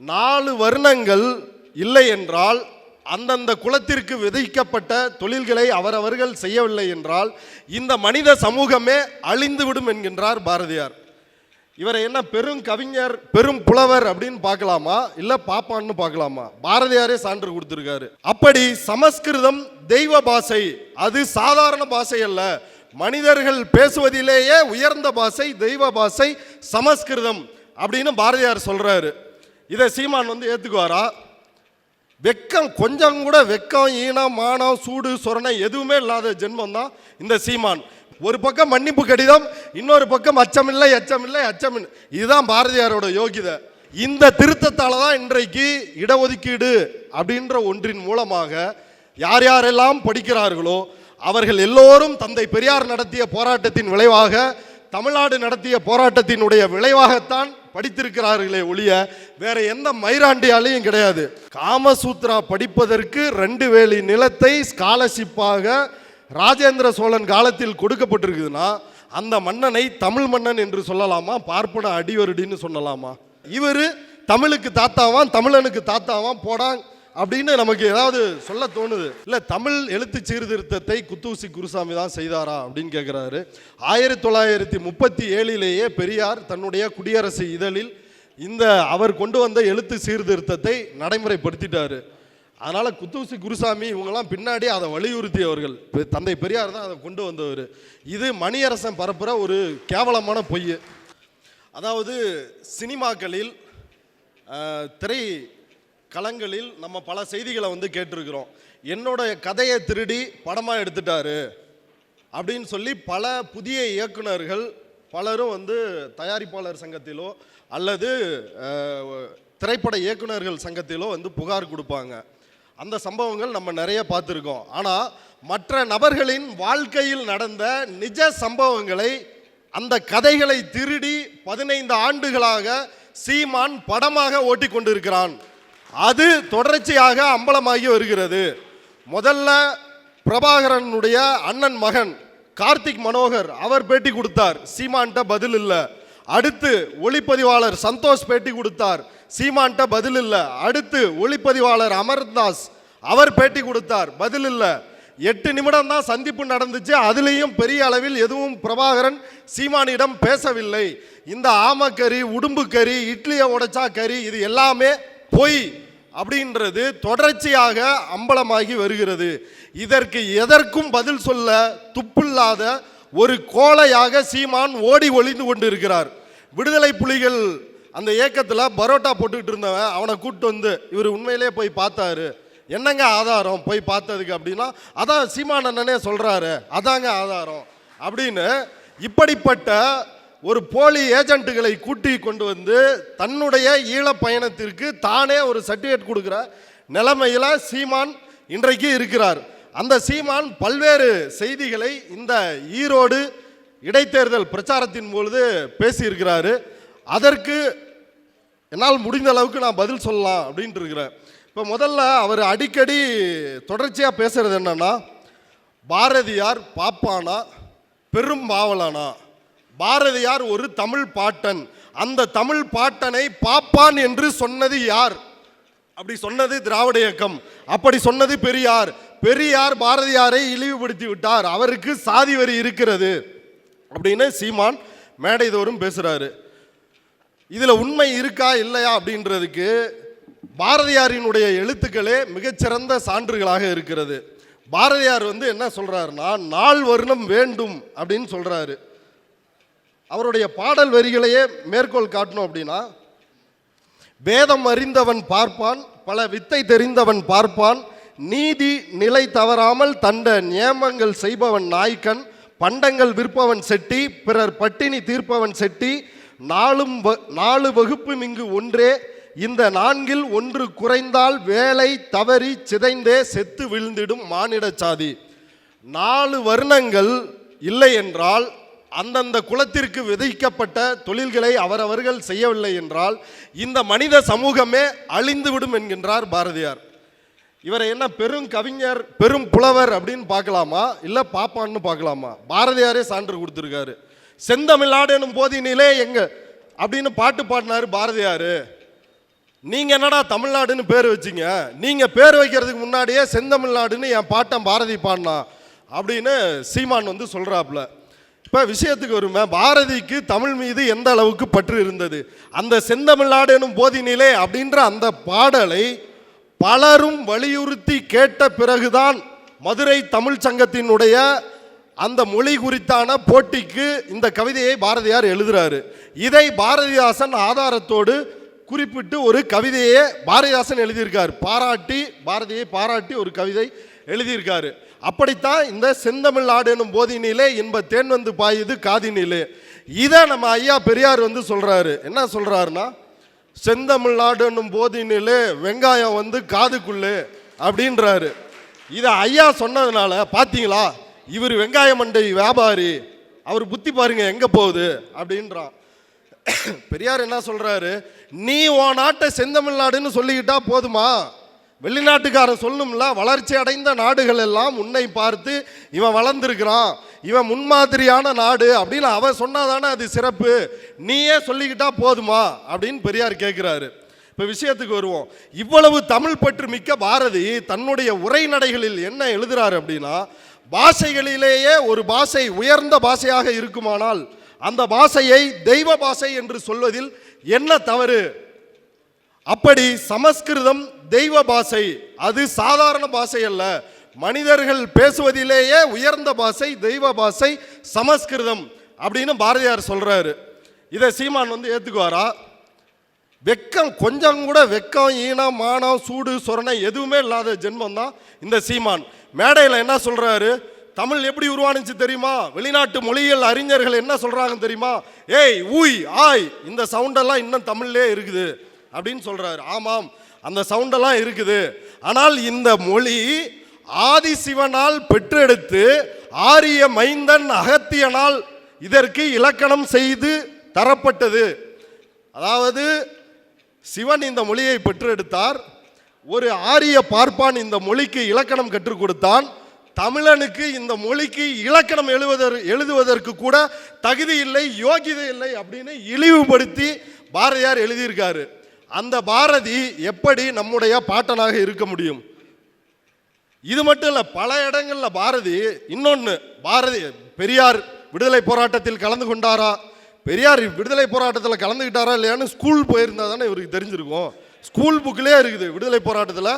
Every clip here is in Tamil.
நாலு வருணங்கள் இல்லை என்றால் அந்தந்த குலத்திற்கு விதிக்கப்பட்ட தொழில்களை அவரவர்கள் செய்யவில்லை என்றால் இந்த மனித சமூகமே அழிந்துவிடும் என்கின்றார் பாரதியார். இவரை என்ன பெரும் கவிஞர் பெரும் புலவர் அப்படின்னு பார்க்கலாமா? இல்லை பாப்பான்னு பார்க்கலாமா? பாரதியாரே சான்று கொடுத்துருக்காரு. அப்படி சமஸ்கிருதம் தெய்வ பாஷை அது சாதாரண பாஷை அல்ல. மனிதர்கள் பேசுவதிலேயே உயர்ந்த பாஷை தெய்வ பாஷை சமஸ்கிருதம் அப்படின்னு பாரதியார் சொல்கிறாரு இதை சீமான் வந்து ஏற்றுக்குவாரா வெக்கம் கொஞ்சம் கூட வெக்கம் ஈனம் மானம் சூடு சொரணை எதுவுமே இல்லாத ஜென்மம் தான் இந்த சீமான். ஒரு பக்கம் மன்னிப்பு கடிதம் இன்னொரு பக்கம் அச்சமில்லை அச்சமில்லை அச்சமின் இதுதான் பாரதியாரோட யோகிதை. இந்த திருத்தத்தால் தான் இன்றைக்கு இடஒதுக்கீடு அப்படின்ற ஒன்றின் மூலமாக யார் யாரெல்லாம் படிக்கிறார்களோ அவர்கள் எல்லோரும் தந்தை பெரியார் நடத்திய போராட்டத்தின் விளைவாக தமிழ்நாடு நடத்திய போராட்டத்தினுடைய விளைவாகத்தான் படித்திருக்கிறார்களே ஒழிய வேற எந்த மைராண்டியாலையும் கிடையாது. காமசூத்ரா படிப்பதற்கு ரெண்டு வேலி நிலத்தை ஸ்காலர்ஷிப்பாக ராஜேந்திர சோழன் காலத்தில் கொடுக்கப்பட்டிருக்குதுன்னா அந்த மன்னனை தமிழ் மன்னன் என்று சொல்லலாமா? பார்ப்பன அடிவருடின்னு சொல்லலாமா? இவர் தமிழுக்கு தாத்தாவான் தமிழனுக்கு தாத்தாவான் போடான் அப்படின்னு நமக்கு ஏதாவது சொல்ல தோணுது. இல்லை தமிழ் எழுத்து சீர்திருத்தத்தை குத்தூசி குருசாமி தான் செய்தாரா அப்படின்னு கேட்குறாரு ஆயிரத்தி தொள்ளாயிரத்தி முப்பத்தி ஏழிலேயே பெரியார் தன்னுடைய குடியரசு இதழில் இந்த அவர் கொண்டு வந்த எழுத்து சீர்திருத்தத்தை நடைமுறைப்படுத்திட்டாரு. அதனால் குத்தூசி குருசாமி இவங்கெல்லாம் பின்னாடி அதை வலியுறுத்தியவர்கள். பெ- தந்தை பெரியார் தான் அதை கொண்டு வந்தவர். இது மணியரசன் பரப்புகிற ஒரு கேவலமான பொய் அதாவது சினிமாக்களில் திரை களங்களில் நம்ம பல செய்திகளை வந்து கேட்டிருக்கிறோம். என்னோட கதையை திருடி படமாக எடுத்துட்டாரு அப்படின்னு சொல்லி பல புதிய இயக்குனர்கள் பலரும் வந்து தயாரிப்பாளர் சங்கத்திலோ அல்லது திரைப்பட இயக்குனர்கள் சங்கத்திலோ வந்து புகார் கொடுப்பாங்க. அந்த சம்பவங்கள் நம்ம நிறைய பார்த்துருக்கோம். ஆனால் மற்ற நபர்களின் வாழ்க்கையில் நடந்த நிஜ சம்பவங்களை அந்த கதைகளை திருடி பதினைந்து ஆண்டுகளாக சீமான் படமாக ஓட்டி கொண்டிருக்கிறான் அது தொடர்ச்சியாக அம்பலமாகி வருகிறது. முதல்ல பிரபாகரனுடைய அண்ணன் மகன் கார்த்திக் மனோகர் அவர் பேட்டி கொடுத்தார். சீமான்ட்ட பதில் இல்லை. அடுத்து ஒளிப்பதிவாளர் சந்தோஷ் பேட்டி கொடுத்தார். சீமான்ட்ட பதில் இல்லை. அடுத்து ஒளிப்பதிவாளர் அமர்தாஸ் அவர் பேட்டி கொடுத்தார். பதில் இல்லை. எட்டு நிமிடம் தான் சந்திப்பு நடந்துச்சு. அதுலேயும் பெரிய அளவில் எதுவும் பிரபாகரன் சீமானிடம் பேசவில்லை. இந்த ஆமக்கறி உடும்பு கறி இட்லியை உடைச்சா கறி இது எல்லாமே பொய் அப்படின்றது தொடர்ச்சியாக அம்பலமாகி வருகிறது. இதற்கு எதற்கும் பதில் சொல்ல துப்பில்லாத ஒரு கோலையாக சீமான் ஓடி ஒளிந்து கொண்டிருக்கிறார். விடுதலை புலிகள் அந்த இயக்கத்தில் பரோட்டா போட்டுக்கிட்டு இருந்தவன் அவனை கூப்பிட்டு வந்து இவர் உண்மையிலே போய் பார்த்தாரு. என்னங்க ஆதாரம்? போய் பார்த்ததுக்கு அப்படின்னா அதான் சீமான் அண்ணனே சொல்கிறாரு அதாங்க ஆதாரம். அப்படின்னு இப்படிப்பட்ட ஒரு போலி ஏஜென்ட்டுகளை கூட்டி கொண்டு வந்து தன்னுடைய ஈழ பயணத்திற்கு தானே ஒரு சர்டிஃபிகேட் கொடுக்குற நிலைமையில் சீமான் இன்றைக்கு இருக்கிறார். அந்த சீமான் பல்வேறு செய்திகளை இந்த ஈரோடு இடைத்தேர்தல் பிரச்சாரத்தின் பொழுது பேசியிருக்கிறாரு. அதற்கு என்னால் முடிந்த அளவுக்கு நான் பதில் சொல்லலாம் அப்படின்ட்டு இருக்கிறேன். இப்போ முதல்ல அவர் அடிக்கடி தொடர்ச்சியாக பேசுகிறது என்னன்னா பாரதியார் பாப்பானா பெரும் பாவலானா? பாரதியார் ஒரு தமிழ் பாட்டன். அந்த தமிழ் பாட்டனை பாப்பான் என்று சொன்னது யார்? அப்படி சொன்னது திராவிட இயக்கம். அப்படி சொன்னது பெரியார். பெரியார் பாரதியாரை இழிவுபடுத்தி விட்டார். அவருக்கு சாதி வரி இருக்கிறது. அப்படின்னு சீமான் மேடை தோறும் இதில் உண்மை இருக்கா இல்லையா அப்படின்றதுக்கு பாரதியாரினுடைய எழுத்துக்களே மிகச்சிறந்த சான்றுகளாக இருக்கிறது. பாரதியார் வந்து என்ன சொல்கிறாருன்னா நாள் வருணம் வேண்டும் அப்படின்னு சொல்கிறாரு அவருடைய பாடல் வரிகளையே மேற்கோள் காட்டணும் அப்படின்னா வேதம் அறிந்தவன் பார்ப்பான் பல வித்தை தெரிந்தவன் பார்ப்பான் நீதி நிலை தவறாமல் தண்ட நியமங்கள் செய்பவன் நாய்க்கன் பண்டங்கள் விற்பவன் செட்டி பிறர் பட்டினி தீர்ப்பவன் செட்டி நாளும் வ- நாலு வகுப்பும் இங்கு ஒன்றே இந்த நான்கில் ஒன்று குறைந்தால் வேலை தவறி சிதைந்தே செத்து விழுந்திடும் மானிட சாதி நாலு வருணங்கள் இல்லை என்றால் அந்தந்த குலத்திற்கு விதைக்கப்பட்ட தொழில்களை அவரவர்கள் செய்யவில்லை என்றால் இந்த மனித சமூகமே அழிந்துவிடும் என்கின்றார் பாரதியார். இவரை என்ன பெரும் கவிஞர் பெரும் புலவர் அப்படின்னு பார்க்கலாமா? இல்லை பாப்பான்னு பார்க்கலாமா? பாரதியாரே சான்று கொடுத்துருக்காரு. செந்தமிழ்நாடு எனும் போதினிலே எங்க? அப்படின்னு பாட்டு பாடினாரு பாரதியார். நீங்கள் என்னடா தமிழ்நாடுன்னு பேர் வச்சீங்க? நீங்கள் பேர் வைக்கிறதுக்கு முன்னாடியே செந்தமிழ்நாடுன்னு என் பாட்டன் பாரதி பாடினா அப்படின்னு சீமான் வந்து சொல்கிறாப்புல இப்போ விஷயத்துக்கு வருமே பாரதிக்கு தமிழ் மீது எந்த அளவுக்கு பற்று இருந்தது? அந்த செந்தமிழ்நாடு எனும் போதினிலே அப்படின்ற அந்த பாடலை பலரும் வலியுறுத்தி கேட்ட பிறகுதான் மதுரை தமிழ் சங்கத்தினுடைய அந்த மொழி குறித்தான போட்டிக்கு இந்த கவிதையை பாரதியார் எழுதுகிறாரு இதை பாரதிதாசன் ஆதாரத்தோடு குறிப்பிட்டு ஒரு கவிதையை பாரதிதாசன் எழுதியிருக்கார். பாராட்டி பாரதியை பாராட்டி ஒரு கவிதை எழுதியிருக்காரு. அப்படித்தான் இந்த செந்தமிழ் நாடு எனும் போதினிலே இன்ப தேன் வந்து பாயுது காதினிலே. இதை நம்ம ஐயா பெரியார் வந்து சொல்கிறாரு என்ன சொல்றாருன்னா செந்தமிழ்நாடு எனும் போதினிலே வெங்காயம் வந்து காதுக்குள்ளே அப்படின்றாரு. இதை ஐயா சொன்னதுனால பார்த்தீங்களா இவர் வெங்காய மண்டை வியாபாரி. அவர் புத்தி பாருங்க எங்கே போகுது? அப்படின்றான். பெரியார் என்ன சொல்கிறாரு நீ உன் நாட்டை செந்தமிழ்நாடுன்னு சொல்லிக்கிட்டா போதுமா? வெளிநாட்டுக்காரன் சொல்லும்ல வளர்ச்சி அடைந்த நாடுகள் எல்லாம் உன்னை பார்த்து இவன் வளர்ந்துருக்கிறான் இவன் முன்மாதிரியான நாடு அப்படின்னு அவன் சொன்னாதானே அது சிறப்பு. நீயே சொல்லிக்கிட்டா போதுமா? அப்படின்னு பெரியார் கேட்குறாரு. இப்போ விஷயத்துக்கு வருவோம். இவ்வளவு தமிழ் பற்று மிக்க பாரதி தன்னுடைய உரைநடைகளில் என்ன எழுதுறாரு அப்படின்னா பாஷைகளிலேயே ஒரு பாஷை உயர்ந்த பாஷையாக இருக்குமானால் அந்த பாஷையை தெய்வ பாஷை என்று சொல்வதில் என்ன தவறு? அப்படி சமஸ்கிருதம் தெய்வ பாஷை அது சாதாரண பாஷை அல்ல. மனிதர்கள் பேசுவதிலேயே உயர்ந்த பாஷை தெய்வ பாஷை சமஸ்கிருதம் அப்படின்னு பாரதியார் சொல்கிறாரு இதை சீமான் வந்து ஏற்றுக்குவாரா வெக்கம் கொஞ்சம் கூட வெக்கம் ஈனம் மானம் சூடு சொரணை எதுவுமே இல்லாத ஜென்மம் தான் இந்த சீமான். மேடையில் என்ன சொல்கிறாரு தமிழ் எப்படி உருவானுச்சு தெரியுமா? வெளிநாட்டு மொழியியல் அறிஞர்கள் என்ன சொல்கிறாங்கன்னு தெரியுமா? ஏய் ஊய் ஆய் இந்த சவுண்டெல்லாம் இன்னும் தமிழ்லே இருக்குது. அப்படின்னு சொல்கிறாரு ஆமாம் அந்த சவுண்டெல்லாம் இருக்குது. ஆனால் இந்த மொழி ஆதி சிவனால் பெற்றெடுத்து ஆரிய மைந்தன் அகத்தியனால் இதற்கு இலக்கணம் செய்து தரப்பட்டது. அதாவது சிவன் இந்த மொழியை பெற்றெடுத்தார். ஒரு ஆரிய பார்ப்பான் இந்த மொழிக்கு இலக்கணம் கற்றுக் கொடுத்தான். தமிழனுக்கு இந்த மொழிக்கு இலக்கணம் எழுவதற்கு எழுதுவதற்கு கூட தகுதி இல்லை யோகிதை இல்லை அப்படின்னு இழிவுபடுத்தி பாரதியார் எழுதியிருக்காரு. அந்த பாரதி எப்படி நம்முடைய பாட்டனாக இருக்க முடியும்? இது மட்டும் இல்லை பல இடங்களில் பாரதி இன்னொன்று பாரதி பெரியார் விடுதலை போராட்டத்தில் கலந்து கொண்டாரா? பெரியார் விடுதலை போராட்டத்தில் கலந்துக்கிட்டாரா இல்லையான்னு ஸ்கூல் போயிருந்தா தானே இவருக்கு தெரிஞ்சிருக்கும். ஸ்கூல் புக்கிலே இருக்குது விடுதலை போராட்டத்தில்.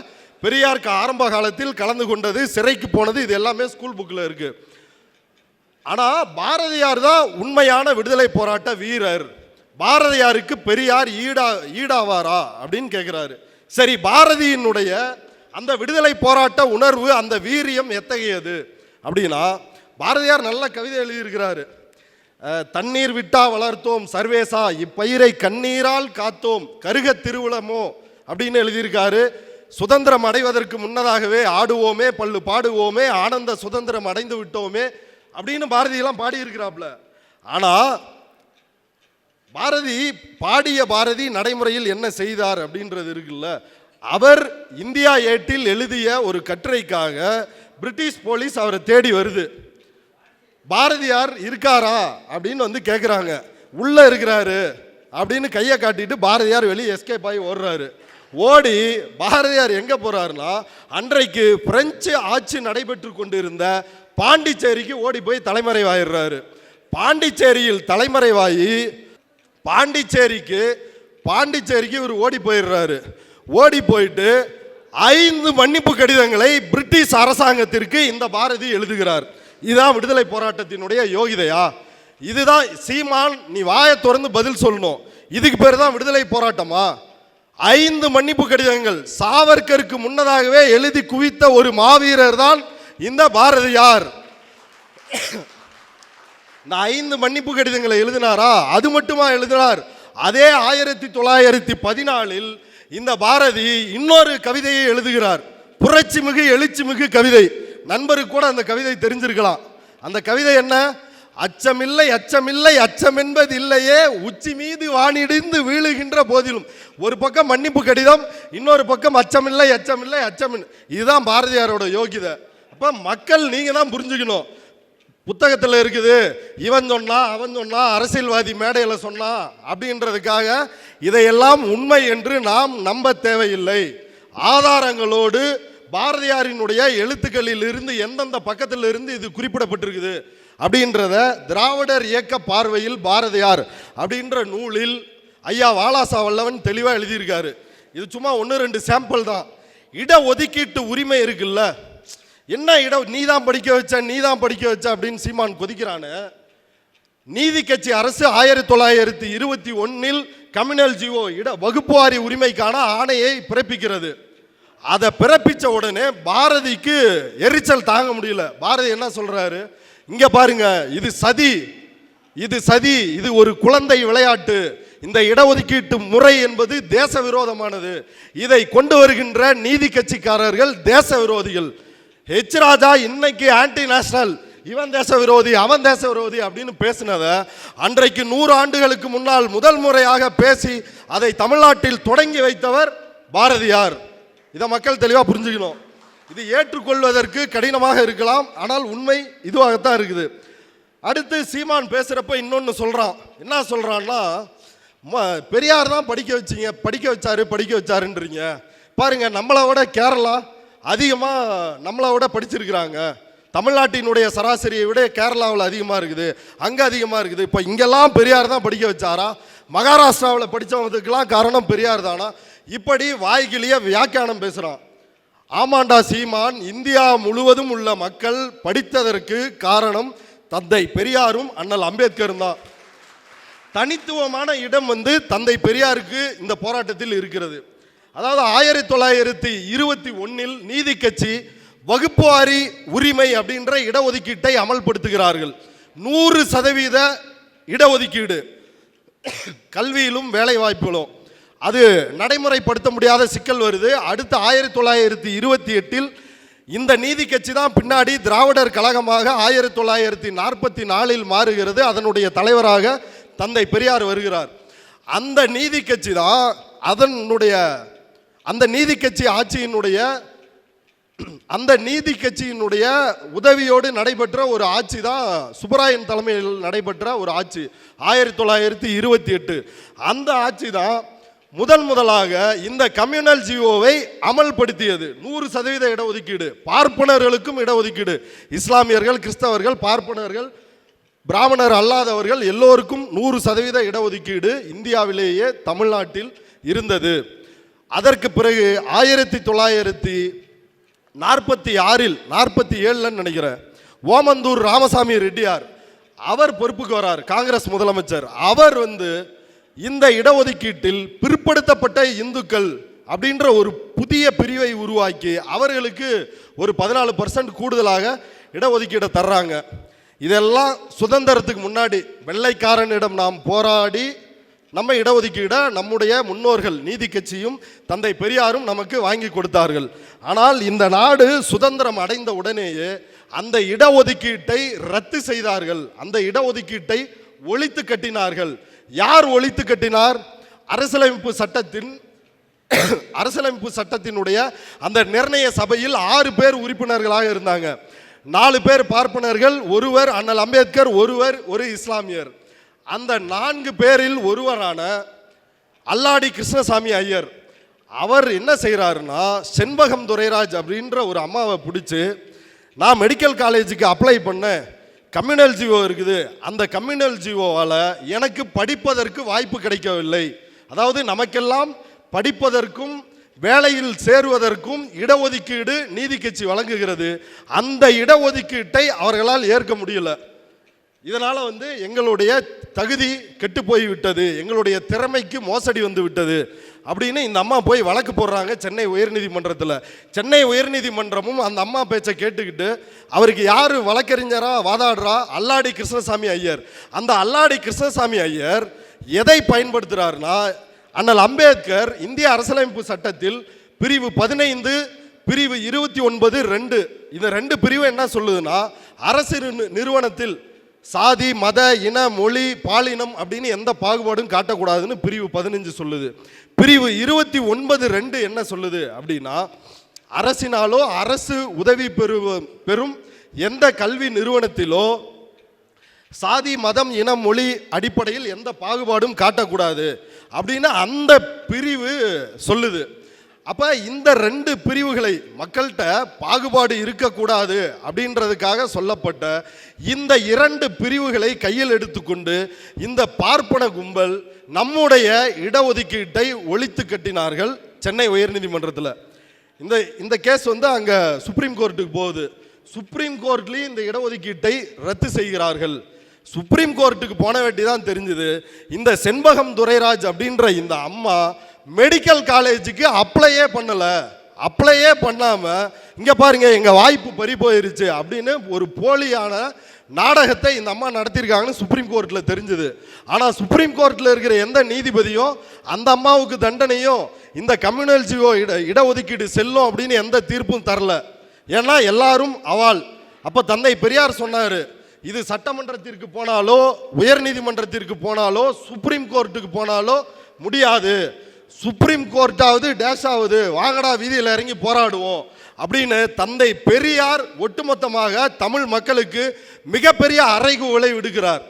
பெரியாருக்கு ஆரம்ப காலத்தில் கலந்து கொண்டது சிறைக்கு போனது இது எல்லாமே ஸ்கூல் புக்கில் இருக்குது ஆனால் பாரதியார் தான் உண்மையான விடுதலை போராட்ட வீரர். பாரதியாருக்கு பெரியார் ஈடா ஈடாவாரா அப்படின்னு கேட்குறாரு சரி பாரதியினுடைய அந்த விடுதலை போராட்ட உணர்வு அந்த வீரியம் எத்தகையது? அப்படின்னா பாரதியார் நல்ல கவிதை எழுதியிருக்கிறாரு. தண்ணீர் விட்டா வளர்த்தோம் சர்வேசா இப்பயிரை கண்ணீரால் காத்தோம் கருக திருவுளமோ? அப்படின்னு எழுதியிருக்காரு. சுதந்திரம் அடைவதற்கு முன்னதாகவே ஆடுவோமே பல்லு பாடுவோமே ஆனந்த சுதந்திரம் அடைந்து விட்டோமே அப்படின்னு பாரதியெல்லாம் பாடியிருக்கிறாப்ல ஆனால் பாரதி பாடிய பாரதி நடைமுறையில் என்ன செய்தார் அப்படின்றது இருக்குல்ல? அவர் இந்தியா ஏட்டில் எழுதிய ஒரு கட்டுரைக்காக பிரிட்டிஷ் போலீஸ் அவரை தேடி வருது. பாரதியார் இருக்காரா அப்படின்னு வந்து கேட்குறாங்க உள்ளே இருக்கிறாரு அப்படின்னு கையை காட்டிட்டு பாரதியார் வெளியே எஸ்கேப் ஆகி ஓடுறாரு. ஓடி பாரதியார் எங்கே போகிறாருன்னா அன்றைக்கு பிரெஞ்சு ஆட்சி நடைபெற்று கொண்டிருந்த பாண்டிச்சேரிக்கு ஓடி போய் தலைமறைவாயிடுறாரு. பாண்டிச்சேரியில் தலைமறைவாகி பாண்டிச்சேரிக்கு பாண்டிச்சேரிக்கு இவர் ஓடி போயிடுறாரு. ஓடி போயிட்டு ஐந்து மன்னிப்பு கடிதங்களை பிரிட்டிஷ் அரசாங்கத்திற்கு இந்த பாரதி எழுதுகிறார். இதுதான் விடுதலை போராட்டத்தினுடைய யோகிதையா? இதுதான் சீமான் நீ வாயை திறந்து பதில் சொல்லணும். இதுக்கு பேர் தான் விடுதலை போராட்டமா? ஐந்து மன்னிப்பு கடிதங்கள். சாவர்கருக்கு முன்னதாகவே எழுதி குவித்த ஒரு மாவீரர் தான் இந்த பாரதியார் இந்த ஐந்து மன்னிப்பு கடிதங்களை எழுதினாரா? அது மட்டுமா எழுதினார்? அதே ஆயிரத்தி தொள்ளாயிரத்தி பதினாலில் இந்த பாரதி இன்னொரு கவிதையை எழுதுகிறார். புரட்சி மிகு எழுச்சி மிகு கவிதை. நண்பருக்கு கூட அந்த கவிதை தெரிஞ்சிருக்கலாம். அந்த கவிதை என்ன? அச்சமில்லை அச்சமில்லை அச்சம் என்பது இல்லையே உச்சி மீது வானிடிந்து வீழுகின்ற போதிலும். ஒரு பக்கம் மன்னிப்பு கடிதம் இன்னொரு பக்கம் அச்சமில்லை அச்சமில்லை அச்சமின் இதுதான் பாரதியாரோட யோகிதை. அப்போ மக்கள் நீங்கள் தான் புரிஞ்சுக்கணும். புத்தகத்தில் இருக்குது இவன் சொன்னா அவன் சொன்னா அரசியல்வாதி மேடையில் சொன்னா அப்படின்றதுக்காக இதையெல்லாம் உண்மை என்று நாம் நம்ப தேவையில்லை. ஆதாரங்களோடு பாரதியாரினுடைய எழுத்துக்களில் இருந்து எந்தெந்த பக்கத்தில் இருந்து இது குறிப்பிடப்பட்டிருக்குது அப்படின்றத திராவிடர் இயக்க பார்வையில் பாரதியார் அப்படின்ற நூலில் ஐயா வாலாசா வல்லவன் தெளிவாக எழுதியிருக்காரு. இது சும்மா ஒன்று ரெண்டு சாம்பிள் தான். இட ஒதுக்கீட்டு உரிமை இருக்குல்ல? என்ன இடம் நீ தான் படிக்க வச்ச நீ தான் படிக்க வச்ச அப்படின்னு சீமான் கொதிக்கிறானு. நீதி கட்சி அரசு ஆயிரத்தி தொள்ளாயிரத்தி இருபத்தி ஒன்னில் கம்யூனல் ஜிஓ இட வகுப்புவாரி உரிமைக்கான ஆணையை பிறப்பிக்கிறது. அதை பிறப்பித்த உடனே பாரதிக்கு எரிச்சல் தாங்க முடியல. பாரதி என்ன சொல்கிறாரு இங்கே பாருங்க இது சதி. இது சதி இது ஒரு குழந்தை விளையாட்டு. இந்த இடஒதுக்கீட்டு முறை என்பது தேச விரோதமானது. இதை கொண்டு வருகின்ற நீதி கட்சிக்காரர்கள் தேச விரோதிகள். ஹெச் ராஜா இன்னைக்கு ஆன்டி நேஷனல் இவன் தேச விரோதி அவன் தேச விரோதி அப்படின்னு பேசினத அன்றைக்கு நூறு ஆண்டுகளுக்கு முன்னால் முதல் முறையாக பேசி அதை தமிழ்நாட்டில் தொடங்கி வைத்தவர் பாரதியார். இதை மக்கள் தெளிவாக புரிஞ்சுக்கணும். இது ஏற்றுக்கொள்வதற்கு கடினமாக இருக்கலாம் ஆனால் உண்மை இதுவாகத்தான் இருக்குது. அடுத்து சீமான் பேசுகிறப்ப இன்னொன்று சொல்கிறான் என்ன சொல்கிறான்னா ம- பெரியார் தான் படிக்க வச்சிங்க படிக்க வச்சாரு படிக்க வச்சாருன்றீங்க. பாருங்கள் நம்மளை விட கேரளா அதிகமாக நம்மளை விட படிச்சிருக்கிறாங்க. தமிழ்நாட்டினுடைய சராசரியை விட கேரளாவில் அதிகமாக இருக்குது. அங்கே அதிகமாக இருக்குது. இப்போ இங்கெல்லாம் பெரியார் தான் படிக்க வச்சாரா? மகாராஷ்டிராவில் படித்தவங்களுக்கெல்லாம் காரணம் பெரியார் தானா? இப்படி வாய்க்கிலேயே வியாக்கியானம் பேசுகிறான் ஆமாண்டா சீமான் இந்தியா முழுவதும் உள்ள மக்கள் படித்ததற்கு காரணம் தந்தை பெரியாரும் அண்ணல் அம்பேத்கரும் தான். தனித்துவமான இடம் வந்து தந்தை பெரியாருக்கு இந்த போராட்டத்தில் இருக்கிறது. அதாவது ஆயிரத்தி தொள்ளாயிரத்தி இருபத்தி ஒன்னில் நீதி கட்சி வகுப்புவாரி உரிமை அப்படின்ற இடஒதுக்கீட்டை அமல்படுத்துகிறார்கள். நூறு சதவீத இடஒதுக்கீடு. கல்வியிலும் வேலை வாய்ப்புகளும் அது நடைமுறைப்படுத்த முடியாத சிக்கல் வருது. அடுத்த ஆயிரத்தி தொள்ளாயிரத்தி இருபத்தி எட்டில் இந்த நீதி கட்சி தான் பின்னாடி திராவிடர் கழகமாக ஆயிரத்தி தொள்ளாயிரத்தி நாற்பத்தி நாலில் மாறுகிறது. அதனுடைய தலைவராக தந்தை பெரியார் வருகிறார். அந்த நீதி கட்சி தான் அதனுடைய அந்த நீதி கட்சி ஆட்சியினுடைய அந்த நீதி கட்சியினுடைய உதவியோடு நடைபெற்ற ஒரு ஆட்சி தான் சுப்பராயன் தலைமையில் நடைபெற்ற ஒரு ஆட்சி ஆயிரத்தி தொள்ளாயிரத்தி இருபத்தி எட்டு. அந்த ஆட்சி தான் முதன் முதலாக இந்த கம்யூனல் ஜிஓவை அமல்படுத்தியது. நூறு சதவீத இடஒதுக்கீடு பார்ப்பனர்களுக்கும் இடஒதுக்கீடு. இஸ்லாமியர்கள் கிறிஸ்தவர்கள் பார்ப்பனர்கள் பிராமணர் அல்லாதவர்கள் எல்லோருக்கும் நூறு சதவீத இடஒதுக்கீடு இந்தியாவிலேயே தமிழ்நாட்டில் இருந்தது. அதற்கு பிறகு ஆயிரத்தி தொள்ளாயிரத்தி நாற்பத்தி ஆறில் நாற்பத்தி ஏழுலன்னு நினைக்கிறேன் ஓமந்தூர் ராமசாமி ரெட்டியார் அவர் பொறுப்புக்கு வரார் காங்கிரஸ் முதலமைச்சர். அவர் வந்து இந்த இடஒதுக்கீட்டில் பிற்படுத்தப்பட்ட இந்துக்கள் அப்படின்ற ஒரு புதிய பிரிவை உருவாக்கி அவர்களுக்கு ஒரு பதினாலு பர்சன்ட் கூடுதலாக இடஒதுக்கீடை தர்றாங்க. இதெல்லாம் சுதந்திரத்துக்கு முன்னாடி வெள்ளைக்காரனிடம் நாம் போராடி நம்ம இடஒதுக்கீடை நம்முடைய முன்னோர்கள் நீதி கட்சியும் தந்தை பெரியாரும் நமக்கு வாங்கி கொடுத்தார்கள். ஆனால் இந்த நாடு சுதந்திரம் அடைந்த உடனேயே அந்த இடஒதுக்கீட்டை ரத்து செய்தார்கள். அந்த இடஒதுக்கீட்டை ஒழித்து கட்டினார்கள். யார் ஒழித்து கட்டினார்? அரசியலமைப்பு சட்டத்தின் அரசியலமைப்பு சட்டத்தினுடைய அந்த நிர்ணய சபையில் ஆறு பேர் உறுப்பினர்களாக இருந்தாங்க. நாலு பேர் பார்ப்பனர்கள் ஒருவர் அண்ணல் அம்பேத்கர் ஒருவர் ஒரு இஸ்லாமியர். அந்த நான்கு பேரில் ஒருவரான அல்லாடி கிருஷ்ணசாமி ஐயர் அவர் என்ன செய்கிறாருன்னா செண்பகம் துரைராஜ் அப்படின்ற ஒரு அம்மாவை பிடிச்சி நான் மெடிக்கல் காலேஜுக்கு அப்ளை பண்ணேன். கம்யூனல் ஜிஓ இருக்குது. அந்த கம்யூனல் ஜிஓவால் எனக்கு படிப்பதற்கு வாய்ப்பு கிடைக்கவில்லை. அதாவது நமக்கெல்லாம் படிப்பதற்கும் வேலையில் சேருவதற்கும் இடஒதுக்கீடு நீதி கட்சி வழங்குகிறது. அந்த இடஒதுக்கீட்டை அவர்களால் ஏற்க முடியல. இதனால் வந்து எங்களுடைய தகுதி கெட்டு போய்விட்டது எங்களுடைய திறமைக்கு மோசடி வந்து விட்டது அப்படின்னு இந்த அம்மா போய் வழக்கு போடுறாங்க சென்னை உயர்நீதிமன்றத்தில். சென்னை உயர்நீதிமன்றமும் அந்த அம்மா பேச்சை கேட்டுக்கிட்டு அவருக்கு யார் வழக்கறிஞரா வாதாடுறா? அல்லாடி கிருஷ்ணசாமி ஐயர். அந்த அல்லாடி கிருஷ்ணசாமி ஐயர் எதை பயன்படுத்துகிறாருன்னா அண்ணல் அம்பேத்கர் இந்திய அரசியலமைப்பு சட்டத்தில் பிரிவு பதினைந்து பிரிவு இருபத்தி ஒன்பது ரெண்டு. இந்த ரெண்டு பிரிவு என்ன சொல்லுதுன்னா அரசு நிறுவனத்தில் சாதி மத இன மொழி பாலினம் அப்படின்னு எந்த பாகுபாடும் காட்டக்கூடாதுன்னு பிரிவு பதினஞ்சு சொல்லுது. பிரிவு இருபத்தி ஒன்பது ரெண்டு என்ன சொல்லுது அப்படின்னா அரசினாலோ அரசு உதவி பெறு பெறும் எந்த கல்வி நிறுவனத்திலோ சாதி மதம் இனம் மொழி அடிப்படையில் எந்த பாகுபாடும் காட்டக்கூடாது அப்படின்னு அந்த பிரிவு சொல்லுது. அப்ப இந்த ரெண்டு பிரிவுகளை மக்கள்கிட்ட பாகுபாடு இருக்கக்கூடாது அப்படின்றதுக்காக சொல்லப்பட்ட இந்த இரண்டு பிரிவுகளை கையில் எடுத்துக்கொண்டு இந்த பார்ப்பன கும்பல் நம்முடைய இடஒதுக்கீட்டை ஒழித்து கட்டினார்கள் சென்னை உயர்நீதிமன்றத்தில். இந்த இந்த கேஸ் வந்து அங்கே சுப்ரீம் கோர்ட்டுக்கு போகுது. சுப்ரீம் கோர்ட்லேயும் இந்த இடஒதுக்கீட்டை ரத்து செய்கிறார்கள். சுப்ரீம் கோர்ட்டுக்கு போன வேண்டி தான் தெரிஞ்சுது. இந்த செண்பகம் துரைராஜ் அப்படின்ற இந்த அம்மா மெடிக்கல் காலேஜுக்கு அப்ளையே பண்ணலை. அப்ளையே பண்ணாமல் இங்கே பாருங்க எங்கள் வாய்ப்பு பறி போயிருச்சு அப்படின்னு ஒரு போலியான நாடகத்தை இந்த அம்மா நடத்தியிருக்காங்கன்னு சுப்ரீம் கோர்ட்டில் தெரிஞ்சுது. ஆனால் சுப்ரீம் கோர்ட்டில் இருக்கிற எந்த நீதிபதியும் அந்த அம்மாவுக்கு தண்டனையும் இந்த கம்யூனல்ஜியோ இட இடஒதுக்கீடு செல்லும் அப்படின்னு எந்த தீர்ப்பும் தரல. ஏன்னா எல்லாரும் அவால் அப்போ தந்தை பெரியார் சொன்னார் இது சட்டமன்றத்திற்கு போனாலோ உயர்நீதிமன்றத்திற்கு போனாலோ சுப்ரீம் கோர்ட்டுக்கு போனாலோ முடியாது. சுப்ரீம் கோர்ட்டாவது டேஷ் ஆகுது வாங்கடா வீதியில் இறங்கி போராடுவோம் அப்படின்னு தந்தை பெரியார் ஒட்டுமொத்தமாக தமிழ் மக்களுக்கு மிகப்பெரிய அறைகூவலை விடுக்கிறார்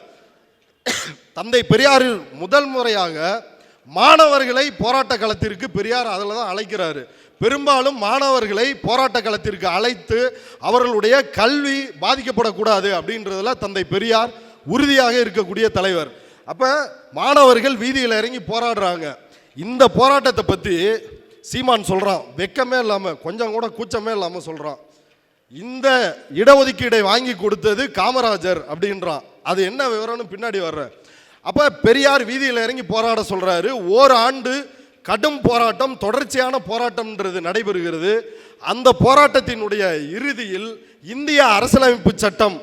தந்தை பெரியார் முதல் முறையாக மாணவர்களை போராட்ட களத்திற்கு பெரியார் அதில் தான் அழைக்கிறாரு. பெரும்பாலும் மாணவர்களை போராட்ட களத்திற்கு அழைத்து அவர்களுடைய கல்வி பாதிக்கப்படக்கூடாது அப்படின்றதுல தந்தை பெரியார் உறுதியாக இருக்கக்கூடிய தலைவர். அப்போ மாணவர்கள் வீதியில் இறங்கி போராடுறாங்க. இந்த போராட்டத்தை பற்றி சீமான் சொல்கிறான் வெக்கமே இல்லாமல் கொஞ்சம் கூட கூச்சமே இல்லாமல் சொல்கிறான் இந்த இடஒதுக்கீடை வாங்கி கொடுத்தது காமராஜர் அப்படின்றான். அது என்ன விவரம்னு பின்னாடி வர்ற. அப்போ பெரியார் வீதியில் இறங்கி போராட சொல்கிறாரு ஓராண்டு கடும் போராட்டம் தொடர்ச்சியான போராட்டம்ன்றது நடைபெறுகிறது. அந்த போராட்டத்தினுடைய இறுதியில் இந்திய அரசியலமைப்பு சட்டம்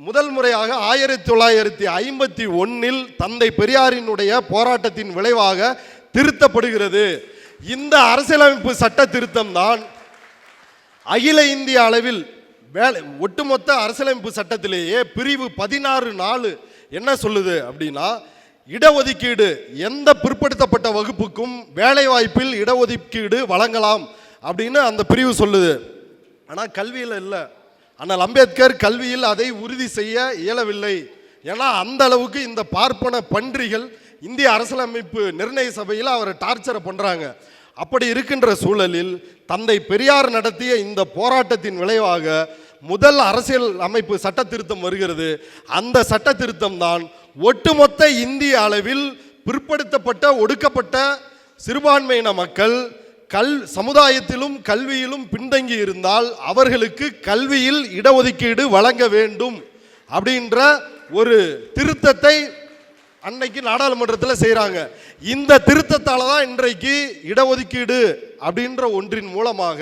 முதல் முறையாக ஆயிரத்தி தொள்ளாயிரத்தி ஐம்பத்தி ஒன்னில் தந்தை பெரியாரினுடைய போராட்டத்தின் விளைவாக திருத்தப்படுகிறது. இந்த அரசியலமைப்பு சட்ட திருத்தம் தான் அகில இந்திய அளவில் வேலை ஒட்டுமொத்த அரசியலமைப்பு சட்டத்திலேயே பிரிவு பதினாறு நாலு என்ன சொல்லுது அப்படின்னா இடஒதுக்கீடு எந்த பிற்படுத்தப்பட்ட வகுப்புக்கும் வேலைவாய்ப்பில் இடஒதுக்கீடு வழங்கலாம் அப்படின்னு அந்த பிரிவு சொல்லுது. ஆனால் கல்வியில் இல்லை. ஆனால் அம்பேத்கர் கல்வியில் அதை உறுதி செய்ய இயலவில்லை. ஏன்னா அந்த அளவுக்கு இந்த பார்ப்பன பன்றிகள் இந்திய அரசியலமைப்பு நிர்ணய சபையில் அவரை டார்ச்சரை பண்ணுறாங்க அப்படி இருக்கின்ற சூழலில் தந்தை பெரியார் நடத்திய இந்த போராட்டத்தின் விளைவாக முதல் அரசியல் அமைப்பு சட்ட திருத்தம் வருகிறது. அந்த சட்ட திருத்தம் தான் ஒட்டுமொத்த இந்திய அளவில் பிற்படுத்தப்பட்ட ஒடுக்கப்பட்ட சிறுபான்மையின மக்கள் கல் சமுதாயத்திலும் கல்வியிலும் பின்தங்கி இருந்தால் அவர்களுக்கு கல்வியில் இடஒதுக்கீடு வழங்க வேண்டும் அப்படின்ற ஒரு திருத்தத்தை அன்னைக்கு நாடாளுமன்றத்தில் செய்கிறாங்க இந்த திருத்தத்தால் தான் இன்றைக்கு இடஒதுக்கீடு அப்படின்ற ஒன்றின் மூலமாக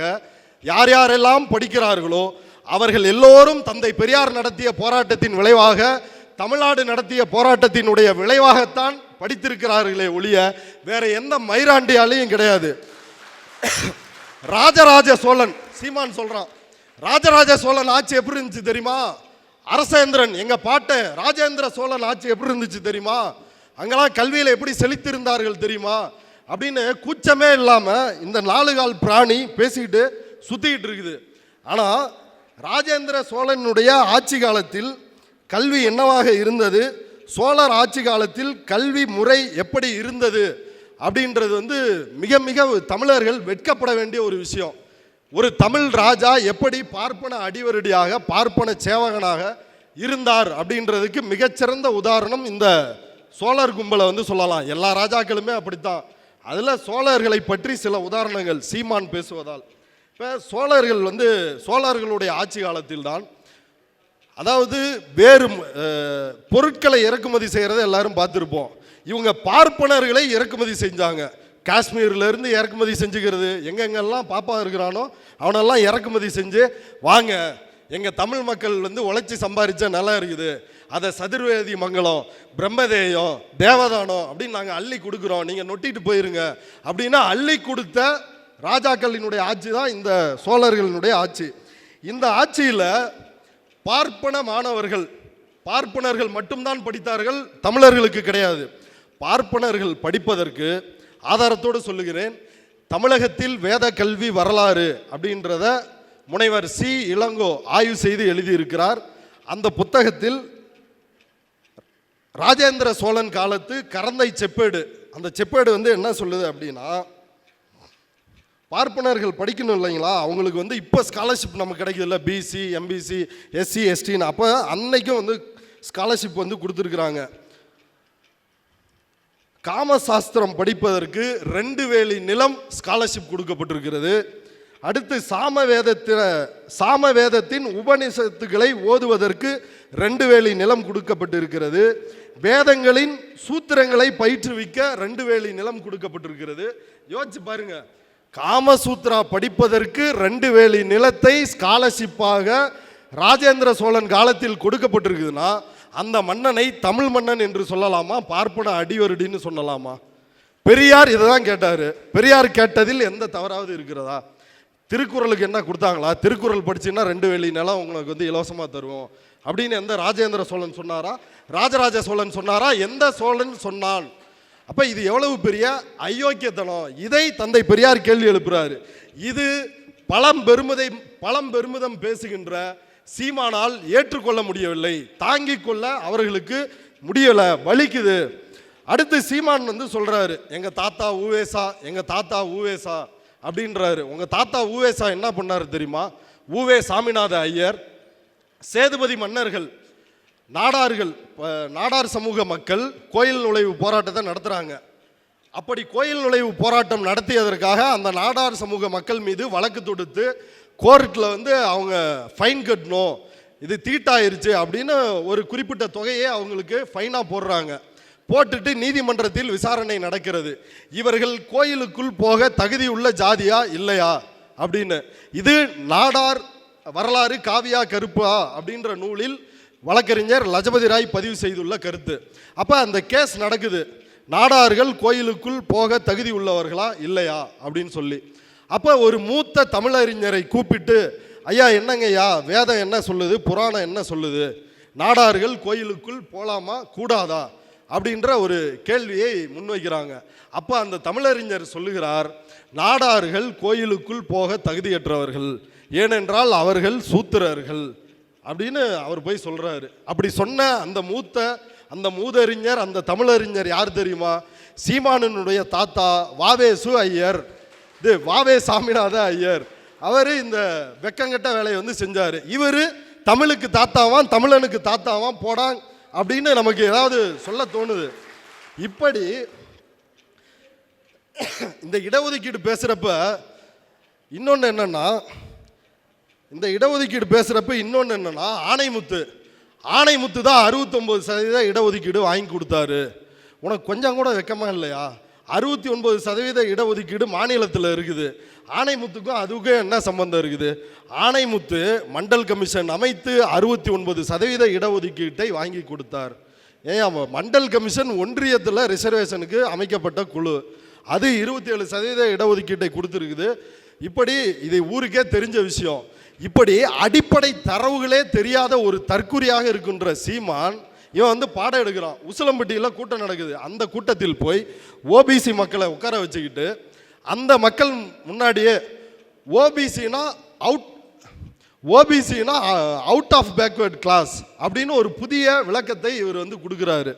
யார் யாரெல்லாம் படிக்கிறார்களோ அவர்கள் எல்லோரும் தந்தை பெரியார் நடத்திய போராட்டத்தின் விளைவாக தமிழ்நாடு நடத்திய போராட்டத்தினுடைய விளைவாகத்தான் படித்திருக்கிறார்களே ஒழிய வேற எந்த மைராண்டியாலையும் கிடையாது. ராஜராஜ சோழன் சீமான் சொல்கிறான் ராஜராஜ சோழன் ஆட்சி எப்படி இருந்துச்சு தெரியுமா? அரசேந்திரன் எங்கள் பாட்டை ராஜேந்திர சோழன் ஆட்சி எப்படி இருந்துச்சு தெரியுமா? அங்கெல்லாம் கல்வியில் எப்படி செழித்திருந்தார்கள் தெரியுமா? அப்படின்னு கூச்சமே இல்லாமல் இந்த நாலு கால் பிராணி பேசிக்கிட்டு சுற்றிக்கிட்டு இருக்குது. ஆனால் ராஜேந்திர சோழனுடைய ஆட்சி காலத்தில் கல்வி என்னவாக இருந்தது? சோழர் ஆட்சி காலத்தில் கல்வி முறை எப்படி இருந்தது? அப்படின்றது வந்து மிக மிக தமிழர்கள் வெட்கப்பட வேண்டிய ஒரு விஷயம். ஒரு தமிழ் ராஜா எப்படி பார்ப்பன அடிவருடியாக பார்ப்பன சேவகனாக இருந்தார் அப்படின்றதுக்கு மிகச்சிறந்த உதாரணம் இந்த சோழர் கும்பலை வந்து சொல்லலாம். எல்லா ராஜாக்களுமே அப்படித்தான். அதில் சோழர்களை பற்றி சில உதாரணங்கள் சீமான் பேசுவதால். இப்போ சோழர்கள் வந்து சோழர்களுடைய ஆட்சி காலத்தில் தான் அதாவது வேறு பொருட்களை இறக்குமதி செய்கிறத எல்லாரும் பார்த்துருப்போம். இவங்க பார்ப்பனர்களை இறக்குமதி செஞ்சாங்க. காஷ்மீர்லேருந்து இறக்குமதி செஞ்சுக்கிறது. எங்கெங்கெல்லாம் பாப்பா இருக்கிறானோ அவனெல்லாம் இறக்குமதி செஞ்சு வாங்க எங்கள் தமிழ் மக்கள் வந்து உழைச்சி சம்பாரிச்ச நிலம் இருக்குது. அதை சதுர்வேதி மங்கலம் பிரம்மதேயம் தேவதானம் அப்படின்னு நாங்கள் அள்ளி கொடுக்குறோம். நீங்கள் நொட்டிட்டு போயிருங்க. அப்படின்னா அள்ளி கொடுத்த ராஜாக்களினுடைய ஆட்சி தான் இந்த சோழர்களினுடைய ஆட்சி. இந்த ஆட்சியில் பார்ப்பன மாணவர்கள் பார்ப்பனர்கள் மட்டும்தான் படித்தார்கள் தமிழர்களுக்கு கிடையாது. பார்ப்பனர்கள் படிப்பதற்கு ஆதாரத்தோடு சொல்லுகிறேன் தமிழகத்தில் வேத கல்வி வரலாறு அப்படின்றத முனைவர் சி. இளங்கோ ஆய்வு செய்து எழுதியிருக்கிறார். அந்த புத்தகத்தில் ராஜேந்திர சோழன் காலத்து கரந்தை செப்பேடு. அந்த செப்பேடு வந்து என்ன சொல்லுது அப்படின்னா பார்ப்பனர்கள் படிக்கணும் இல்லைங்களா? அவங்களுக்கு வந்து இப்போ ஸ்காலர்ஷிப் நமக்கு கிடைக்குதுல்ல பிசி எம்பிசி எஸ்சி எஸ்டின்னு அப்போ அன்னைக்கும் வந்து ஸ்காலர்ஷிப் வந்து கொடுத்துருக்குறாங்க. காமசாஸ்திரம் படிப்பதற்கு ரெண்டு வேலி நிலம் ஸ்காலர்ஷிப் கொடுக்கப்பட்டிருக்கிறது. அடுத்து சாம வேதத்தில் சாம வேதத்தின் உபநிஷத்துக்களை ஓதுவதற்கு ரெண்டு வேலி நிலம் கொடுக்கப்பட்டிருக்கிறது. வேதங்களின் சூத்திரங்களை பயிற்றுவிக்க ரெண்டு வேலி நிலம் கொடுக்கப்பட்டிருக்கிறது. யோசிச்சு பாருங்க. காமசூத்ரா படிப்பதற்கு ரெண்டு வேலி நிலத்தை ஸ்காலர்ஷிப்பாக ராஜேந்திர சோழன் காலத்தில் கொடுக்கப்பட்டிருக்குதுன்னா அந்த மன்னனை தமிழ் மன்னன் என்று சொல்லலாமா? பார்ப்பன அடிவருடின்னு சொல்லலாமா? பெரியார் இதை தான் கேட்டார். பெரியார் கேட்டதில் எந்த தவறாவது இருக்கிறதா? திருக்குறளுக்கு என்ன கொடுத்தாங்களா? திருக்குறள் படிச்சுன்னா ரெண்டு வெள்ளி நிலம் உங்களுக்கு வந்து இலவசமாக தருவோம். அப்படின்னு எந்த ராஜேந்திர சோழன் சொன்னாரா? ராஜராஜ சோழன் சொன்னாரா? எந்த சோழன் சொன்னான்? அப்போ இது எவ்வளவு பெரிய அயோக்கியத்தனம்? இதை தந்தை பெரியார் கேள்வி எழுப்புறாரு. இது பழம் பெருமிதை பழம் பெருமிதம் பேசுகின்ற சீமானால் ஏற்றுக்கொள்ள முடியவில்லை. தாங்கிக் கொள்ள அவர்களுக்கு முடியலை வலிக்குது. அடுத்து சீமான் வந்து சொல்கிறாரு எங்கள் தாத்தா ஊவேசா எங்கள் தாத்தா ஊவேசா அப்படின்றாரு. உங்கள் தாத்தா ஊவேசா என்ன பண்ணாரு தெரியுமா? ஊவே சாமிநாத ஐயர் சேதுபதி மன்னர்கள் நாடார்கள் நாடார் சமூக மக்கள் கோயில் நுழைவு போராட்டத்தை நடத்துகிறாங்க அப்படி கோயில் நுழைவு போராட்டம் நடத்தியதற்காக அந்த நாடார் சமூக மக்கள் மீது வழக்கு தொடுத்து கோர்ட்டில் வந்து அவங்க ஃபைன் கட்டணும் இது தீட்டாயிருச்சு அப்படின்னு ஒரு குறிப்பிட்ட தொகையை அவங்களுக்கு ஃபைனாக போடுறாங்க. போட்டுட்டு நீதிமன்றத்தில் விசாரணை நடக்கிறது. இவர்கள் கோயிலுக்குள் போக தகுதியுள்ள ஜாதியா இல்லையா அப்படின்னு. இது நாடார் வரலாறு காவியா கருப்பா அப்படின்ற நூலில் வழக்கறிஞர் லஜபதி ராய் பதிவு செய்துள்ள கருத்து. அப்போ அந்த கேஸ் நடக்குது. நாடார்கள் கோயிலுக்குள் போக தகுதி உள்ளவர்களா இல்லையா அப்படின்னு சொல்லி. அப்போ ஒரு மூத்த தமிழறிஞரை கூப்பிட்டு ஐயா என்னங்கய்யா வேதம் என்ன சொல்லுது? புராணம் என்ன சொல்லுது? நாடார்கள் கோயிலுக்குள் போகலாமா கூடாதா? அப்படின்ற ஒரு கேள்வியை முன்வைக்கிறாங்க. அப்போ அந்த தமிழறிஞர் சொல்லுகிறார் நாடார்கள் கோயிலுக்குள் போக தகுதியற்றவர்கள். ஏனென்றால் அவர்கள் சூத்திரர்கள். அப்படின்னு அவர் போய் சொல்கிறாரு அப்படி சொன்ன அந்த மூத்த அந்த மூதறிஞர் அந்த தமிழறிஞர் யார் தெரியுமா? சீமானனுடைய தாத்தா வாவேசு ஐயர். இது வாவே சாமிநாத ஐயர். அவர் இந்த வெக்கங்கட்ட வேலையை வந்து செஞ்சார். இவர் தமிழுக்கு தாத்தாவான் தமிழனுக்கு தாத்தாவான் போடான் அப்படின்னு நமக்கு ஏதாவது சொல்ல தோணுது. இப்படி இந்த இடஒதுக்கீடு பேசுகிறப்ப இன்னொன்று என்னன்னா இந்த இடஒதுக்கீடு பேசுகிறப்ப இன்னொன்று என்னன்னா ஆணைமுத்து. ஆணைமுத்து தான் அறுபத்தொம்போது சதவீத இடஒதுக்கீடு வாங்கி கொடுத்தாரு. உனக்கு கொஞ்சம் கூட வெக்கமாக இல்லையா? அறுபத்தி ஒன்பது சதவீத இடஒதுக்கீடு மாநிலத்தில் இருக்குது. ஆணைமுத்துக்கும் அதுக்கும் என்ன சம்பந்தம் இருக்குது? ஆணைமுத்து மண்டல் கமிஷன் அமைத்து அறுபத்தி ஒன்பது சதவீத இடஒதுக்கீட்டை வாங்கி கொடுத்தார். ஏன் மண்டல் கமிஷன் ஒன்றியத்தில் ரிசர்வேஷனுக்கு அமைக்கப்பட்ட குழு. அது இருபத்தி ஏழு சதவீத இடஒதுக்கீட்டை கொடுத்துருக்குது. இப்படி இதை ஊருக்கே தெரிஞ்ச விஷயம். இப்படி அடிப்படை தரவுகளே தெரியாத ஒரு தற்குறியாக இருக்கின்ற சீமான் இவன் வந்து பாடம் எடுக்கிறான். உசிலம்பட்டியில் கூட்டம் நடக்குது. அந்த கூட்டத்தில் போய் ஓபிசி மக்களை உட்கார வச்சுக்கிட்டு அந்த மக்கள் முன்னாடியே ஓபிசினா அவுட் ஓபிசினா அவுட் ஆஃப் பேக்வேர்ட் கிளாஸ் அப்படின்னு ஒரு புதிய விளக்கத்தை இவர் வந்து கொடுக்குறாரு.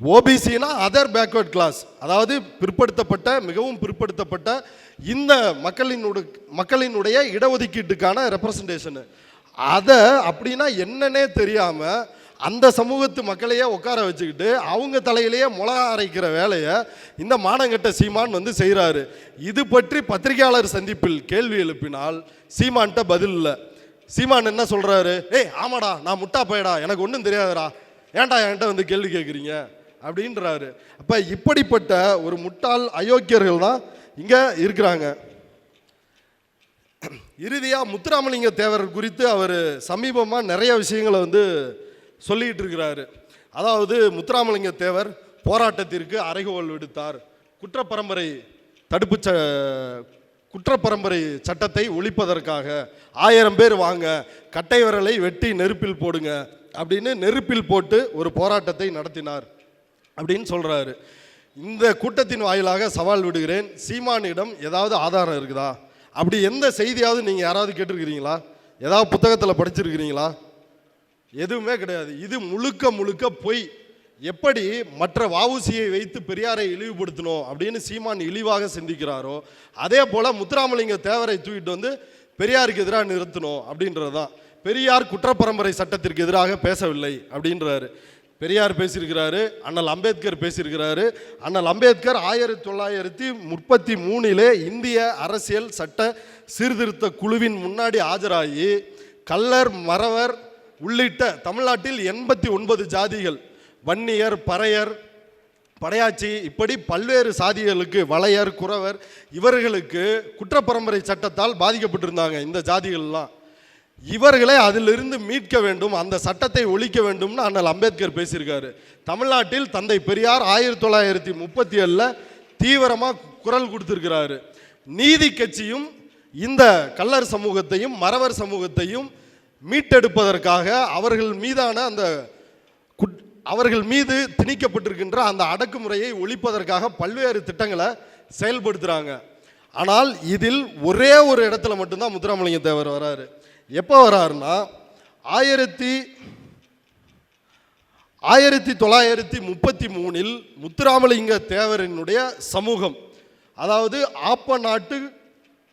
ஓபிசினா அதர் பேக்வேர்ட் கிளாஸ் அதாவது பிற்படுத்தப்பட்ட மிகவும் பிற்படுத்தப்பட்ட இந்த மக்களினுடைய மக்களினுடைய இடஒதுக்கீட்டுக்கான ரெப்ரசன்டேஷனு அதை அப்படின்னா என்னன்னே தெரியாமல் அந்த சமூகத்து மக்களையே உட்கார வச்சுக்கிட்டு அவங்க தலையிலேயே மிளகா அரைக்கிற வேலையை இந்த மானங்கட்ட சீமான் வந்து செய்கிறாரு இது பற்றி பத்திரிகையாளர் சந்திப்பில் கேள்வி எழுப்பினால் சீமான்கிட்ட பதில் இல்லை. சீமான் என்ன சொல்கிறாரு ஏய் ஆமாடா நான் முட்டா பையடா எனக்கு ஒன்றும் தெரியாதுடா. ஏன்டா என்கிட்ட வந்து கேள்வி கேட்குறீங்க அப்படின்றாரு. அப்போ இப்படிப்பட்ட ஒரு முட்டாள் அயோக்கியர்கள் தான் இங்கே இருக்கிறாங்க. இறுதியாக முத்துராமலிங்க தேவர் குறித்து அவர் சமீபமாக நிறைய விஷயங்களை வந்து சொல்லிகிட்டு இருக்கிறாரு அதாவது முத்துராமலிங்க தேவர் போராட்டத்திற்கு அறைகோல் விடுத்தார். குற்றப்பரம்பரை தடுப்பு ச குற்றப்பரம்பரை சட்டத்தை ஒழிப்பதற்காக ஆயிரம் பேர் வாங்க கட்டை விரலை வெட்டி நெருப்பில் போடுங்க அப்படின்னு நெருப்பில் போட்டு ஒரு போராட்டத்தை நடத்தினார் அப்படின்னு சொல்கிறாரு இந்த கூட்டத்தின் வாயிலாக சவால் விடுகிறேன். சீமானிடம் ஏதாவது ஆதாரம் இருக்குதா? அப்படி எந்த செய்தியாவது நீங்கள் யாராவது கேட்டிருக்கிறீங்களா? ஏதாவது புத்தகத்தில் படிச்சிருக்கிறீங்களா? எதுவுமே கிடையாது. இது முழுக்க முழுக்க பொய். எப்படி மற்ற வஉசியை வைத்து பெரியாரை இழிவுபடுத்தணும் அப்படின்னு சீமான் இழிவாக சிந்திக்கிறாரோ அதே போல் முத்துராமலிங்க தேவரை தூக்கிட்டு வந்து பெரியாருக்கு எதிராக நிறுத்தணும் அப்படின்றது தான் பெரியார் குற்றப்பரம்பரை சட்டத்திற்கு எதிராக பேசவில்லை அப்படின்றாரு. பெரியார் பேசியிருக்கிறாரு அண்ணல் அம்பேத்கர் பேசியிருக்கிறாரு. அண்ணல் அம்பேத்கர் ஆயிரத்தி தொள்ளாயிரத்தி முப்பத்தி மூணிலே இந்திய அரசியல் சட்ட சீர்திருத்த குழுவின் முன்னாடி ஆஜராகி கல்லர் மறவர் உள்ளிட்ட தமிழ்நாட்டில் எண்பத்தி ஒன்பது ஜாதிகள் வன்னியர் பறையர் படையாச்சி இப்படி பல்வேறு சாதிகளுக்கு வளையர் குறவர் இவர்களுக்கு குற்றப்பரம்பரை சட்டத்தால் பாதிக்கப்பட்டிருந்தாங்க இந்த ஜாதிகள்லாம். இவர்களை அதிலிருந்து மீட்க வேண்டும் அந்த சட்டத்தை ஒழிக்க வேண்டும்னு அண்ணல் அம்பேத்கர் பேசியிருக்காரு. தமிழ்நாட்டில் தந்தை பெரியார் ஆயிரத்தி தொள்ளாயிரத்தி முப்பத்தி ஏழில் தீவிரமாக குரல் கொடுத்துருக்கிறாரு. நீதி கட்சியும் இந்த கல்லர் சமூகத்தையும் மறவர் சமூகத்தையும் மீட்டெடுப்பதற்காக அவர்கள் மீதான அந்த குட்- அவர்கள் மீது திணிக்கப்பட்டிருக்கின்ற அந்த அடக்குமுறையை ஒழிப்பதற்காக பல்வேறு திட்டங்களை செயல்படுத்துகிறாங்க ஆனால் இதில் ஒரே ஒரு இடத்துல மட்டும்தான் முத்துராமலிங்க தேவர் வராரு. எப்போ வராருன்னா ஆயிரத்தி ஆயிரத்தி தொள்ளாயிரத்தி முப்பத்தி மூணில் முத்துராமலிங்க தேவரினுடைய சமூகம் அதாவது ஆப்ப நாட்டு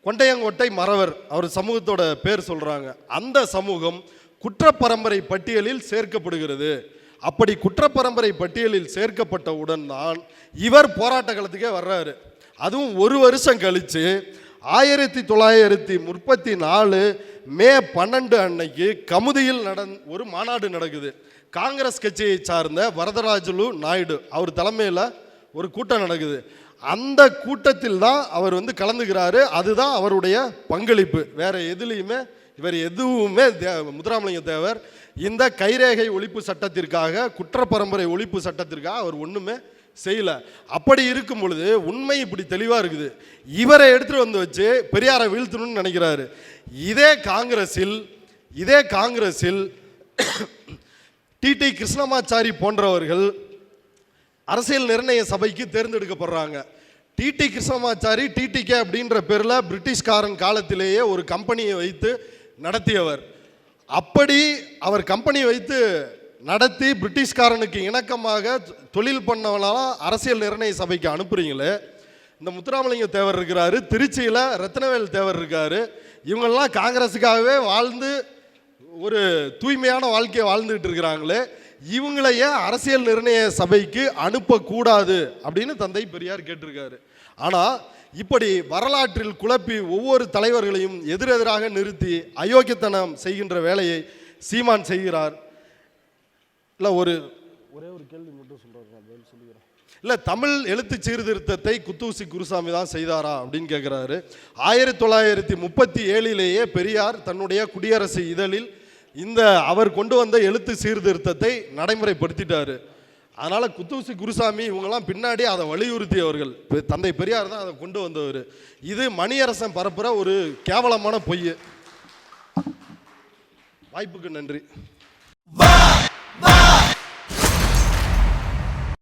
கொண்டையங்கோட்டை மறவர் அவர் சமூகத்தோட பேர் சொல்கிறாங்க அந்த சமூகம் குற்றப்பரம்பரை பட்டியலில் சேர்க்கப்படுகிறது. அப்படி குற்றப்பரம்பரை பட்டியலில் சேர்க்கப்பட்டவுடன் தான் இவர் போராட்ட காலத்துக்கே வர்றாரு. அதுவும் ஒரு வருஷம் கழித்து ஆயிரத்தி தொள்ளாயிரத்தி முப்பத்தி நாலு மே பன்னெண்டு அன்னைக்கு கமுதியில் நடந் ஒரு மாநாடு நடக்குது. காங்கிரஸ் கட்சியை சார்ந்த வரதராஜுலு நாயுடு அவர் தலைமையில் ஒரு கூட்டம் நடக்குது. அந்த கூட்டத்தில் தான் அவர் வந்து கலந்துக்கிறாரு அதுதான் அவருடைய பங்களிப்பு. வேற எதுலேயுமே இவர் எதுவுமே தே- முத்துராமலிங்க தேவர் இந்த கைரேகை ஒழிப்பு சட்டத்திற்காக குற்றப்பரம்பரை ஒழிப்பு சட்டத்திற்காக அவர் ஒன்றுமே செய்யலை. அப்படி இருக்கும் பொழுது உண்மை இப்படி தெளிவாக இருக்குது. இவரை எடுத்துட்டு வந்து வச்சு பெரியாரை வீழ்த்தணும்னு நினைக்கிறாரு. இதே காங்கிரஸில் இதே காங்கிரஸில் டிடி கிருஷ்ணமாச்சாரி போன்றவர்கள் அரசியல் நிர்ணய சபைக்கு தேர்ந்தெடுக்கப்படுறாங்க. டிடி கிருஷ்ணமாச்சாரி டிடிகே அப்படின்ற பேரில் பிரிட்டிஷ்காரன் காலத்திலேயே ஒரு கம்பெனியை வைத்து நடத்தியவர். அப்படி அவர் கம்பெனி வைத்து நடத்தி பிரிட்டிஷ்காரனுக்கு இணக்கமாக தொழில் பண்ணவனால அரசியல் நிர்ணய சபைக்கு அனுப்புறீங்களே. இந்த முத்துராமலிங்க தேவர் இருக்கிறாரு திருச்சியில் ரத்னவேல் தேவர் இருக்காரு. இவங்கெல்லாம் காங்கிரஸுக்காகவே வாழ்ந்து ஒரு தூய்மையான வாழ்க்கையை வாழ்ந்துகிட்டு இருக்கிறாங்களே. இவங்களை ஏன் அரசியல் நிர்ணய சபைக்கு அனுப்பக்கூடாது அப்படின்னு தந்தை பெரியார் கேட்டிருக்காரு. ஆனால் இப்படி வரலாற்றில் குழப்பி ஒவ்வொரு தலைவர்களையும் எதிரெதிராக நிறுத்தி அயோக்கியத்தனம் செய்கின்ற வேலையை சீமான் செய்கிறார். இல்லை ஒரு ஒரே ஒரு கேள்வி மட்டும் சொல்கிறார் சொல்லுகிறேன் இல்லை தமிழ் எழுத்து சீர்திருத்தத்தை குத்தூசி குருசாமி தான் செய்தாரா அப்படின்னு கேட்குறாரு ஆயிரத்தி தொள்ளாயிரத்தி முப்பத்தி ஏழிலேயே பெரியார் தன்னுடைய குடியரசு இதழில் இந்த அவர் கொண்டு வந்த எழுத்து சீர்திருத்தத்தை நடைமுறைப்படுத்திட்டார். அதனால் குத்தூசி குருசாமி இவங்கெல்லாம் பின்னாடி அதை வலியுறுத்தியவர்கள். பெ- தந்தை பெரியார் தான் அதை கொண்டு வந்தவர். இது மணியரசன் பரப்புகிற ஒரு கேவலமான பொய் வாய்ப்புக்கு நன்றி.